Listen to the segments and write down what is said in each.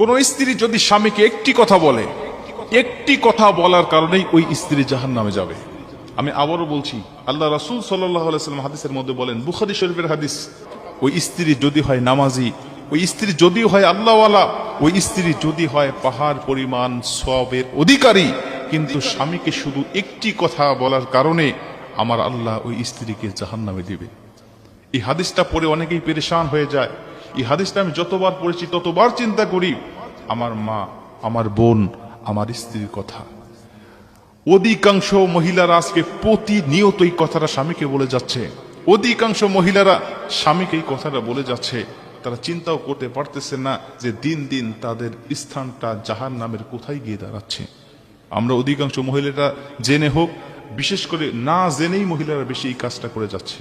কোন স্ত্রী যদি স্বামীকে একটি কথা বলে, একটি কথা বলার কারণেই ওই স্ত্রী জাহান নামে যাবে। আমি আবারও বলছি, আল্লাহ রাসুল সাল্লাম হাদিসের মধ্যে বলেন, বুখারি শরীফের হাদিস, ওই স্ত্রী যদি হয় নামাজি, ওই স্ত্রী যদি হয় আল্লাহওয়ালা, ওই স্ত্রী যদি হয় পাহাড় পরিমাণ সবের অধিকারী, কিন্তু স্বামীকে শুধু একটি কথা বলার কারণে আমার আল্লাহ ওই স্ত্রীকে জাহান নামে দিবে। এই হাদিসটা পড়ে অনেকেই পেরেশান হয়ে যায়। এই হাদিসটা আমি যতবার পড়েছি, ততবার চিন্তা করি, আমার মা, আমার বোন, আমার স্ত্রীর কথা। অধিকাংশ মহিলারা আজকে প্রতিনিয়ত এই কথাটা স্বামীকে বলে যাচ্ছে। অধিকাংশ মহিলারা স্বামীকে এই কথাটা বলে যাচ্ছে। তারা চিন্তাও করতে পারতেছে না যে দিন দিন তাদের স্থানটা জাহান নামের কোথায় গিয়ে দাঁড়াচ্ছে। আমরা অধিকাংশ মহিলারা জেনে হোক, বিশেষ করে না জেনেই মহিলারা বেশি এই কাজটা করে যাচ্ছে।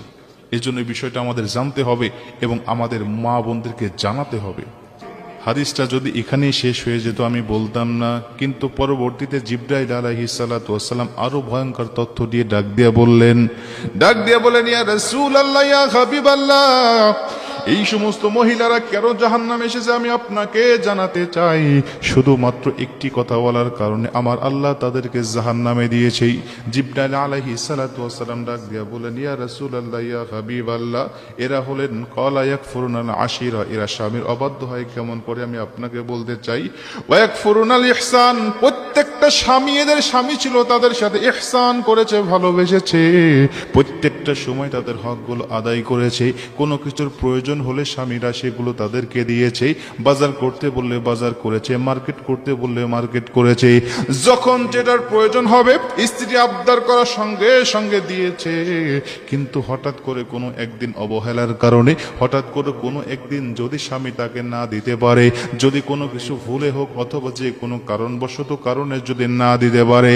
এজন্য বিষয়টা আমাদের জানতে হবে এবং আমাদের মা বোনদেরকে জানাতে হবে। হাদিসটা যদি এখানেই শেষ হয়ে যেত, আমি বলতাম না, কিন্তু পরবর্তীতে জিব্রাইল আলাইহিস সালাতু ওয়াসসালাম আরও ভয়ঙ্কর তথ্য দিয়ে ডাক দিয়া বললেন, ডাক দিয়া বলেন ইয়া রাসূলুল্লাহ, ইয়া হাবিবাল্লাহ এই সমস্ত মহিলারা কেন জাহান্নামে এসেছে আমি আপনাকে জানাতে চাই। শুধুমাত্র একটি কথা বলার কারণে আমার আল্লাহ তাদেরকে জাহান্নামে দিয়েছে জিব্রাইল আলাইহিস সালাতু ওয়াসসালাম ডাক দিয়া বলেন ইয়া রাসূলুল্লাহ, ইয়া হাবিবাল্লাহ, এরা হলেন কলা ইয়াকফুরুনাল আশিরা, এরা স্বামীর অবাধ্য হয় কেমন করে আমি আপনাকে বলতে চাই। ওয়াকফুরুনাল ইহসান প্রত্যেকটা স্বামী, এদের স্বামী ছিল, তাদের সাথে ইহসান করেছে, ভালোবেসেছে। প্রত্যেকটা সময় তাদের হকগুলো আদায় করেছে। কোনো কিছুর প্রয়োজন হলে স্বামীরা সেগুলো তাদেরকে দিয়েছে। বাজার করতে বললে বাজার করেছে, মার্কেট করতে বললে মার্কেট করেছে। যখন যেটার প্রয়োজন হবে, স্ত্রী আবদার করার সঙ্গে সঙ্গে দিয়েছে। কিন্তু হঠাৎ করে কোনো একদিন অবহেলার কারণে, হঠাৎ করে কোনো একদিন যদি স্বামী তাকে না দিতে পারে, যদি কোনো কিছু ভুলে হোক অথবা যে কোনো কারণবশত কারণে যদি না দিতে পারে,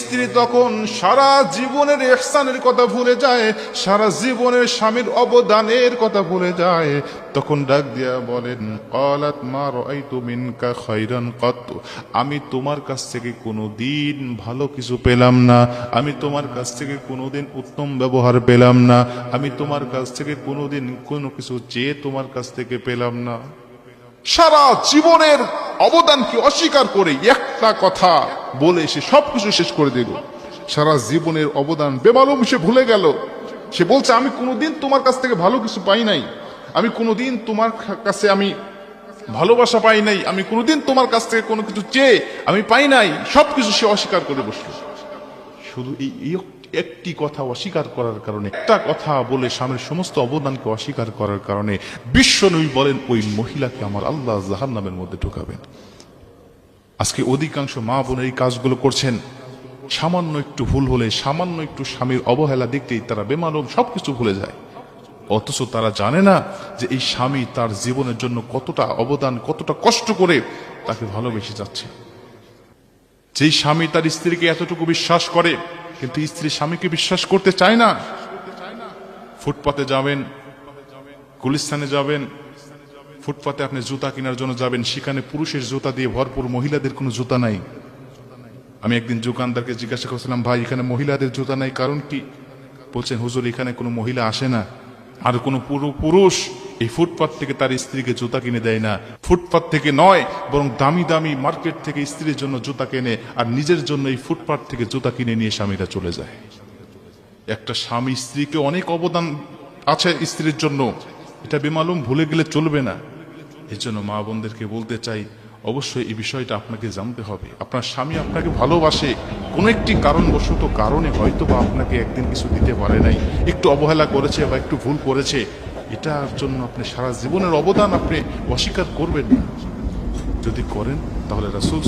স্ত্রী তখন সারা জীবনের এহসানের কথা ভুলে যায়, সারা জীবনের স্বামীর অবদানের কথা ভুলে যায়। তখন ডাক দিয়া বলেন, কলাত মা রাইতু মিনকা খাইরান কত। আমি তোমার কাছ থেকে কোনো দিন ভালো কিছু পেলাম না। আমি তোমার কাছ থেকে কোনোদিন উত্তম ব্যবহার পেলাম না। আমি তোমার কাছ থেকে কোনোদিন কোনো কিছু চেয়ে তোমার কাছ থেকে পেলাম না। সারা জীবনের অবদানকে অস্বীকার করে একটা কথা বলে সে সবকিছু শেষ করে দিল। সারা জীবনের অবদান বেমালুম সে ভুলে গেল। সে বলছে, আমি কোনোদিন তোমার কাছ থেকে ভালো কিছু পাই নাই। আমি কোনোদিন তোমার কাছে আমি ভালোবাসা পাই নাই। আমি কোনোদিন তোমার কাছ থেকে কোনো কিছু চেয়ে আমি পাই নাই। সব কিছু সে অস্বীকার করে বসল। শুধু এই একটি কথা অস্বীকার করার কারণে, একটা কথা বলে স্বামীর সমস্ত অবদানকে অস্বীকার করার কারণে বিশ্ব বিশ্বনবী বলেন, ওই মহিলাকে আমার আল্লাহ জাহান নামের মধ্যে ঢুকাবেন। আজকে অধিকাংশ মা বোনের এই কাজগুলো করছেন। সামান্য একটু ভুল হলে, সামান্য একটু স্বামীর অবহেলা দেখতেই তারা বেমালুম, সবকিছু ভুলে যায়। অথচ তারা জানে না যে এই স্বামী তার জীবনের জন্য কতটা অবদান, কতটা কষ্ট করে তাকে ভালোবেসে যাচ্ছে। যেই স্বামী তার স্ত্রীকে এতটুকু বিশ্বাস করে, কিন্তু স্ত্রী স্বামীকে বিশ্বাস করতে চায় না। ফুটপাতে যাবেন, গুলিস্তানে যাবেন, ফুটপাতে আপনি জুতা কেনার জন্য যাবেন, সেখানে পুরুষের জুতা দিয়ে ভরপুর মহিলাদের কোনো জুতা নাই। আমি একদিন দোকানদারকে জিজ্ঞাসা করছিলাম, ভাই, এখানে মহিলাদের জুতা নাই, কারণ কি? বলছেন, হুজুর, এখানে কোনো মহিলা আসে না। আর কোনো পুরো, পুরুষ এই ফুটপাত থেকে তার স্ত্রীকে জুতা কিনে দেয় না। ফুটপাত থেকে নয়, বরং দামি দামি মার্কেট থেকে স্ত্রীর জন্য জুতা কেনে আর নিজের জন্য এই ফুটপাত থেকে জুতা কিনে নিয়ে স্বামীরা চলে যায়। একটা স্বামী স্ত্রীকে অনেক অবদান আছে স্ত্রীর জন্য। এটা বেমালুম ভুলে গেলে চলবে না। এর জন্য মা বোনদেরকে বলতে চাই, অবশ্যই এই বিষয়টা আপনাকে জানতে হবে। আপনার স্বামী আপনাকে ভালোবাসে। কোনো একটি কারণবশত কারণে হয়তো বা আপনাকে একদিন কিছু দিতে পারে নাই। একটু অবহেলা করেছে বা একটু ভুল করেছে। এটার জন্য আপনি সারা জীবনের অবদান আপনি অস্বীকার করবেন না। যদি করেন তাহলে রাসুল